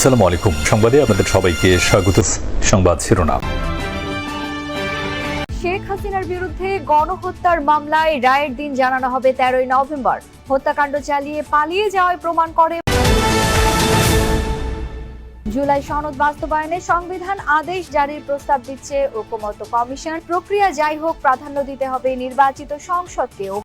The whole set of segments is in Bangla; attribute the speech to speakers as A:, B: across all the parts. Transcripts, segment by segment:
A: আসসালামু আলাইকুম। সংবাদে আপনাদের সবাইকে স্বাগত। সংবাদ শিরোনাম।
B: শেখ হাসিনার বিরুদ্ধে গণহত্যার মামলায় রায়ের দিন জানানো হবে তেরোই নভেম্বর। হত্যাকাণ্ড চালিয়ে পালিয়ে যাওয়ায় প্রমাণ করে। জুলাই সনদ বাস্তবায়নে সংবিধান আদেশ জারির প্রস্তাব দিচ্ছে ঐকমত্য কমিশন। প্রক্রিয়া যাই হোক, প্রাধান্য দিতে হবে নির্বাচিত সংসদকেও।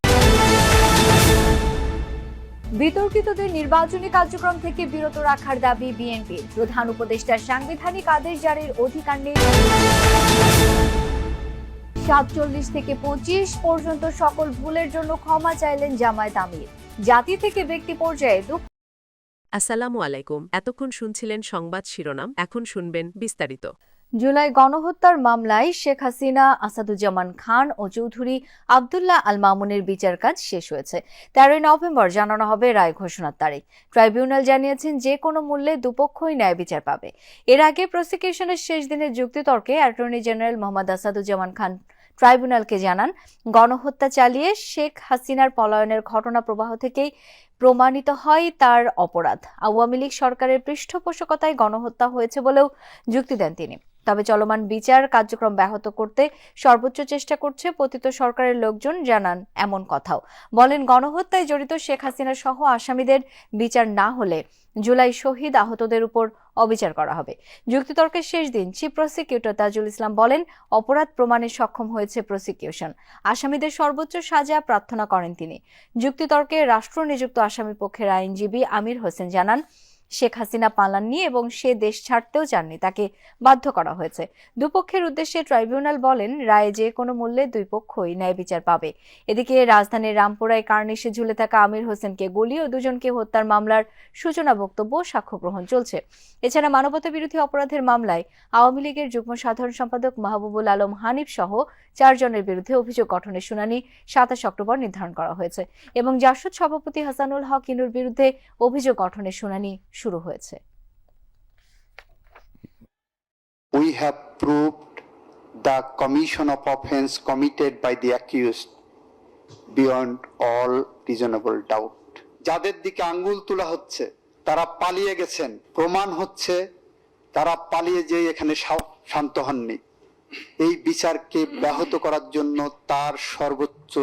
B: বিতর্কিতদের নির্বাচনী কার্যক্রম থেকে বিরত রাখার দাবি বিএনপির। প্রধান উপদেষ্টার সাংবিধানিক আদেশ জারির অধিকার নেই। সাতচল্লিশ থেকে পঁচিশ পর্যন্ত সকল ভুলের জন্য ক্ষমা চাইলেন জামায়াত আমির। জাতি থেকে ব্যক্তি পর্যায়ে দুঃখ
C: আসসালামু আলাইকুম। এতক্ষণ শুনছিলেন সংবাদ শিরোনাম, এখন শুনবেন বিস্তারিত।
B: জুলাই গণহত্যার মামলায় শেখ হাসিনা, আসাদুজ্জামান খান ও চৌধুরী আবদুল্লাহ আল মামুনের বিচার কাজ শেষ হয়েছে। তেরোই নভেম্বর জানানো হবে রায় ঘোষণার তারিখ। ট্রাইব্যুনাল জানিয়েছেন যে কোনো মূল্যে দুপক্ষই ন্যায় বিচার পাবে। এর আগে প্রসিকিউশনের শেষ দিনের যুক্তিতর্কে অ্যাটর্নি জেনারেল মোহাম্মদ আসাদুজ্জামান খান ট্রাইব্যুনালকে জানান, গণহত্যা চালিয়ে শেখ হাসিনার পলায়নের ঘটনা প্রবাহ থেকেই প্রমাণিত হয় তার অপরাধ। আওয়ামী লীগ সরকারের পৃষ্ঠপোষকতায় গণহত্যা হয়েছে বলেও যুক্তি দেন তিনি। তবে চলমান বিচার কার্যক্রম ব্যাহত করতে সর্বোচ্চ চেষ্টা করছে পতিত সরকারের লোকজন, জানান এমন কথাও। বলেন, গণহত্যায় জড়িত শেখ হাসিনা সহ আসামিদের বিচার না হলে জুলাই শহীদ আহতদের উপর অবিচার করা হবে। যুক্তিতর্কের শেষ দিন, চিফ প্রসিকিউটর তাজুল ইসলাম বলেন, অপরাধ প্রমাণে সক্ষম হয়েছে প্রসিকিউশন। আসামিদের সর্বোচ্চ সাজা প্রার্থনা করেন তিনি। যুক্তিতর্কে রাষ্ট্র নিযুক্ত আসামি পক্ষের আইনজীবী আমির হোসেন জানান শেখ হাসিনা পালাননি এবং সে দেশ ছাড়তেও চাননি, তাকে বাধ্য করা হয়েছে। দুপক্ষের উদ্দেশ্যে ট্রাইব্যুনাল বলেন, রায়ে যে কোনো মূল্যে দুই পক্ষই ন্যায় বিচার পাবে। এদিকে রাজধানীর রামপুরায় কার্নিশে ঝুলে থাকা আমির হোসেনকে গুলি ও দুজনকে হত্যার মামলার সূচনা বক্তব্য সাক্ষ্য গ্রহণ চলছে। এছাড়া মানবতা বিরোধী অপরাধের মামলায় আওয়ামী লীগের যুগ্ম সাধারণ সম্পাদক মাহবুবুল আলম হানিফ সহ চারজনের বিরুদ্ধে অভিযোগ গঠনের শুনানি সাতাশ অক্টোবর নির্ধারণ করা হয়েছে এবং জাসদ সভাপতি হাসানুল হক ইনুর বিরুদ্ধে অভিযোগ গঠনের শুনানি শুরু হয়েছে।
D: Have proved the commission of offense committed by the accused beyond all reasonable doubt. যাদের দিকে আঙ্গুল তোলা হচ্ছে, তারা পালিয়ে গেছেন। প্রমাণ হচ্ছে, তারা পালিয়ে যেয়ে এখানে শান্ত হননি। এই বিচারকে ব্যাহত করার জন্য তার সর্বোচ্চ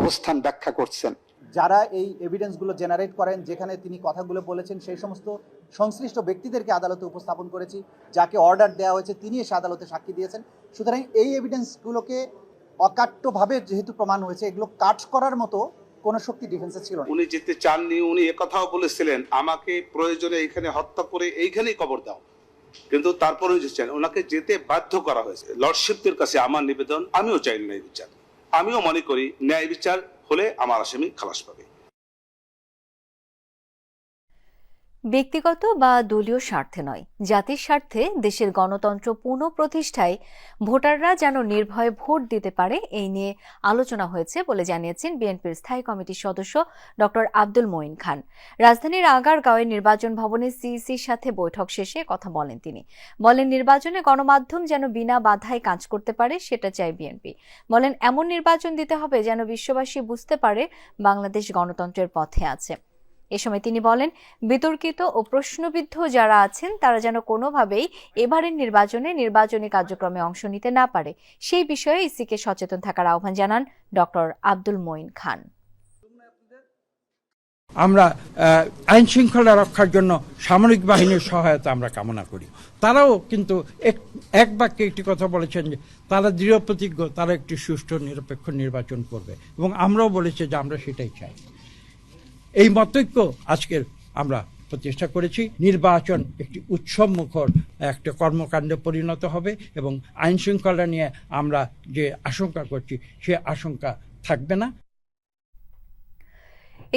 D: অবস্থান ব্যাখ্যা করছেন।
E: যারা এই এভিডেন্সগুলো জেনারেট করেন, যেখানে তিনি কথাগুলো বলেছেন, সেই সমস্ত সংশ্লিষ্ট ব্যক্তিদেরকে আদালতে উপস্থাপন করেছি, যাকে অর্ডার দেওয়া হয়েছে, তিনি এসে আদালতে সাক্ষী দিয়েছেন। সুতরাং এই এভিডেন্সগুলোকে অকাট্যভাবে যেহেতু প্রমাণ হয়েছে, এগুলো কাট করার মতো কোনো শক্তি ডিফেন্সে ছিল
F: উনি যেতে চাননি, উনি একথাও বলেছিলেন, আমাকে প্রয়োজনে এখানে হত্যা করে এইখানেই কবর দাও। কিন্তু তারপরে যেছেন ওনাকে যেতে বাধ্য করা হয়েছে। লর্ডশিপদের কাছে আমার নিবেদন, আমিও চাই ন্যায় বিচার। আমিও মনে করি, ন্যায় বিচার হলে আমার আসামি খালাস পাবে।
B: ব্যক্তিগত বা দলীয় স্বার্থে নয়। জাতির স্বার্থে দেশের গণতন্ত্র পুনঃপ্রতিষ্ঠায় ভোটাররা যেন নির্ভয়ে ভোট দিতে পারে, এই নিয়ে আলোচনা হয়েছে বলে জানিয়েছেন বিএনপির স্থায়ী কমিটির সদস্য ডক্টর আব্দুল মঈন খান। রাজধানীর আগারগাঁওয়ে নির্বাচন ভবনে সিইসির সাথে বৈঠক শেষে কথা বলেন তিনি। বলেন, নির্বাচনে গণমাধ্যম যেন বিনা বাধায় কাজ করতে পারে, সেটা চাই বিএনপি। বলেন, এমন নির্বাচন দিতে হবে যেন বিশ্ববাসী বুঝতে পারে বাংলাদেশ গণতন্ত্রের পথে আছে। এ সময় তিনি বলেন, বিতর্কিত ও প্রশ্নবিদ্ধ যারা আছেন, তারা যেন কোনোভাবেই এবারের নির্বাচনে নির্বাচনী কার্যক্রমে অংশ নিতে না পারে। সেই বিষয়ে ইসিকে সচেতন থাকার আহ্বান জানান ডক্টর আব্দুল মঈন খান।
G: আমরা আইন শৃঙ্খলা রক্ষার জন্য সামরিক বাহিনীর সহায়তা আমরা কামনা করি। তারাও কিন্তু এক- এক বাক্যে একটি কথা বলেছেন যে, তারা দৃঢ় প্রতিজ্ঞ তারা একটি সুষ্ঠু নিরপেক্ষ নির্বাচন করবে। এবং আমরাও বলেছি যে আমরা সেটাই চাই। এই মতৈক্য আজকের আমরা প্রতিষ্ঠা করেছি। নির্বাচন একটি উৎসব মুখর, একটা কর্মকাণ্ডে পরিণত হবে এবং আইন শৃঙ্খলা নিয়ে আমরা যে আশঙ্কা করছি, সে আশঙ্কা থাকবে না।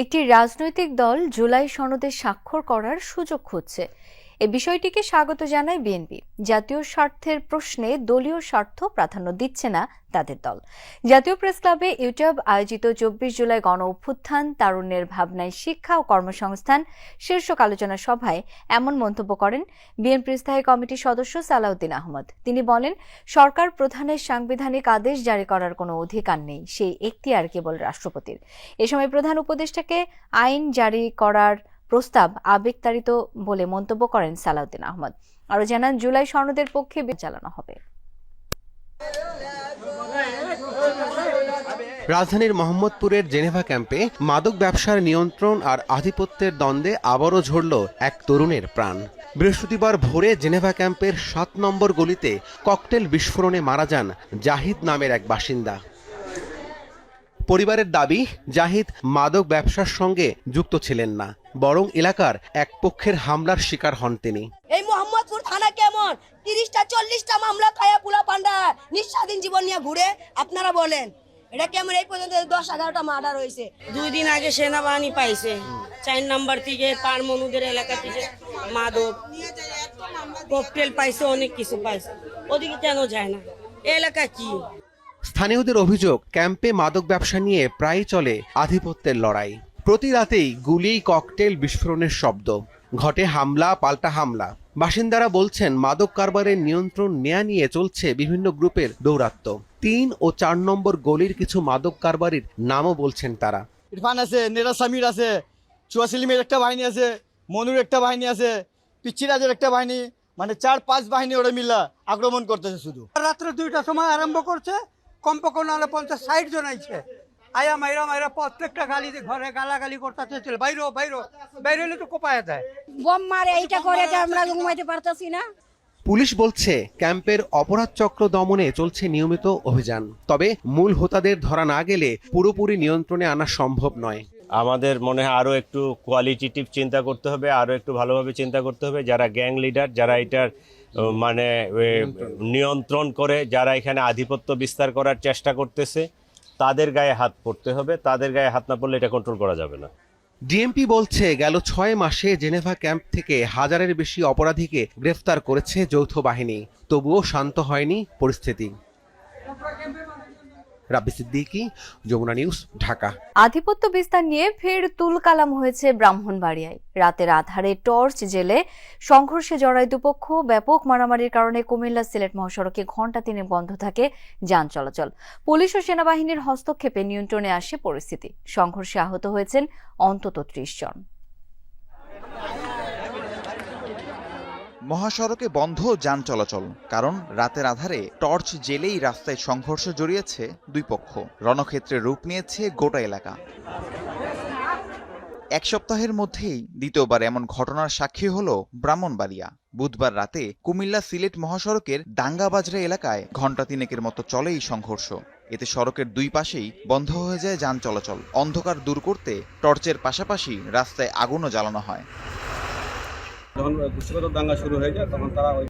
B: একটি রাজনৈতিক দল জুলাই সনদে স্বাক্ষর করার সুযোগ খুঁজছে। এ বিষয়টিকে স্বাগত জানায় বিএনপি। জাতীয় স্বার্থের প্রশ্নে দলীয় স্বার্থ প্রাধান্য দিচ্ছে না তাদের দল। জাতীয় প্রেস ক্লাবে ইউটিউব আয়োজিত চব্বিশ জুলাই গণ অভ্যুত্থান, তারুণ্যের ভাবনায় শিক্ষা ও কর্মসংস্থান শীর্ষক আলোচনা সভায় এমন মন্তব্য করেন বিএনপির স্থায়ী কমিটির সদস্য সালাউদ্দিন আহমদ। তিনি বলেন, সরকার প্রধানের সাংবিধানিক আদেশ জারি করার কোনো অধিকার নেই, সেই এখতিয়ার কেবল রাষ্ট্রপতির। এ সময় প্রধান উপদেষ্টাকে আইন জারি করার প্রস্তাব আবেগতাড়িত বলে মন্তব্য করেন সালাউদ্দিন আহমদ। আরও জানান, জুলাই সনদের পক্ষে চালানো হবে।
H: রাজধানীর মোহাম্মদপুরের জেনেভা ক্যাম্পে মাদক ব্যবসার নিয়ন্ত্রণ আর আধিপত্যের দ্বন্দ্বে আবারও ঝরল এক তরুণের প্রাণ। বৃহস্পতিবার ভোরে জেনেভা ক্যাম্পের সাত নম্বর গলিতে ককটেল বিস্ফোরণে মারা যান জাহিদ নামের এক বাসিন্দা। পরিবারের দাবি জাহিদ মাদক ব্যবসার সঙ্গে যুক্ত ছিলেন না বরং এলাকার এক পক্ষের হামলার শিকার হন তিনি।
I: এই মোহাম্মদপুর থানা কেমন? তিরিশটা চল্লিশটা মামলা খায়া পুলা পান্ডা। নিঃস্বাধীন জীবন নিয়ে ঘুরে আপনারা বলেন এটা কেমন? এই পর্যন্ত দশ এগারোটা মার্ডার হয়েছে।
J: দুই দিন আগে সেনাবাহিনী পাইছে। চার নাম্বার থেকে পার মনুদের এলাকা থেকে মাদক ককটেল পাইছে অনেক কিছু পাইছে। ওদিকে কেন যায় না? এলাকা কি?
H: স্থানীয়দের অভিযোগ ক্যাম্পে মাদক ব্যবসা নিয়ে প্রায়ই চলে আধিপত্যের লড়াই। প্রতি রাতেই গুলি ককটেল বিস্ফোরণের শব্দ। ঘটে হামলা পাল্টা হামলা। বাসিন্দারা বলছেন মাদক কারবারের নিয়ন্ত্রণ নেয়া নিয়ে চলছে বিভিন্ন গ্রুপের দৌরাত্ম। তিন ও চার নম্বর গলির কিছু মাদক কারবারির নামও বলছেন তারা।
K: ইরফান আছে নেরা সামির আছে চুয়াশিলিমের একটা বাহিনী আছে মনুর একটা বাহিনী আছে পিচ্ছিরাজের একটা বাহিনী মানে চার পাঁচ বাহিনী ওরা মিলা আক্রমণ করতেছে শুধু।
G: রাত্রে দুইটার সময় আরম্ভ করছে কমপক্ষে নাহলে পঞ্চাশ ষাট জন আইছে। আয়া মাইরা মাইরা প্রত্যেকটা গালি ঘরে গালাগালি করতে ছিল বাইরো বাইরো। বাইরে হলে তো কোপায় দেয়
I: বম মারে এইটা করে যে আমরা ঘুমাইতে পারতাছি না।
H: পুলিশ বলছে ক্যাম্পের অপরাধ চক্র দমনে চলছে নিয়মিত অভিযান। তবে মূল হোতাদের ধরা না গেলে পুরোপুরি নিয়ন্ত্রণে আনা সম্ভব নয়।
L: আমাদের মনে হয় আরও একটু কোয়ালিটিটিভ চিন্তা করতে হবে আরও একটু ভালোভাবে চিন্তা করতে হবে। যারা গ্যাং লিডার যারা এটার মানে নিয়ন্ত্রণ। করে যারা এখানে আধিপত্য বিস্তার করার চেষ্টা করতেছে তাদের গায়ে হাত পড়তে হবে। তাদের গায়ে হাত না পড়লে এটা কন্ট্রোল করা যাবে না।
H: ডিএমপি বলছে গেল ছয় মাসে জেনেভা ক্যাম্প থেকে হাজারের বেশি অপরাধীকে গ্রেফতার করেছে যৌথ বাহিনী। তবুও শান্ত হয়নি পরিস্থিতি। রাব্বি সিদ্দিকি, যমুনা নিউজ, ঢাকা।
B: আধিপত্য বিস্তার নিয়ে ফের তুলকালাম হয়েছে ব্রাহ্মণবাড়িয়ায়। রাতের আধারে টর্চ জেলে সংঘর্ষে জড়ায় দুপক্ষ, ব্যাপক মারামারির কারণে কুমিল্লা সিলেট মহাসড়কে ঘণ্টা তিনে বন্ধ থাকে যান চলাচল। পুলিশ ও সেনাবাহিনীর হস্তক্ষেপে নিয়ন্ত্রণে আসে পরিস্থিতি। সংঘর্ষে আহত হয়েছেন অন্তত ত্রিশ জন।
M: মহাসড়কে বন্ধ যান চলাচল, কারণ রাতের আধারে টর্চ জেলেই রাস্তায় সংঘর্ষ জড়িয়েছে দুই পক্ষ। রণক্ষেত্রে রূপ নিয়েছে গোটা এলাকা। এক সপ্তাহের মধ্যেই দ্বিতীয়বার এমন ঘটনার সাক্ষী হল ব্রাহ্মণবাড়িয়া। বুধবার রাতে কুমিল্লা সিলেট মহাসড়কের দাঙ্গাবাজরা এলাকায় ঘণ্টা তিনেকের মতো চলে এই সংঘর্ষ। এতে সড়কের দুই পাশেই বন্ধ হয়ে যায় যান চলাচল। অন্ধকার দূর করতে টর্চের পাশাপাশি রাস্তায় আগুনও জ্বালানো হয়।
K: যখন কুশিগত দাঙ্গা শুরু হয়ে যায় তখন তারা ওই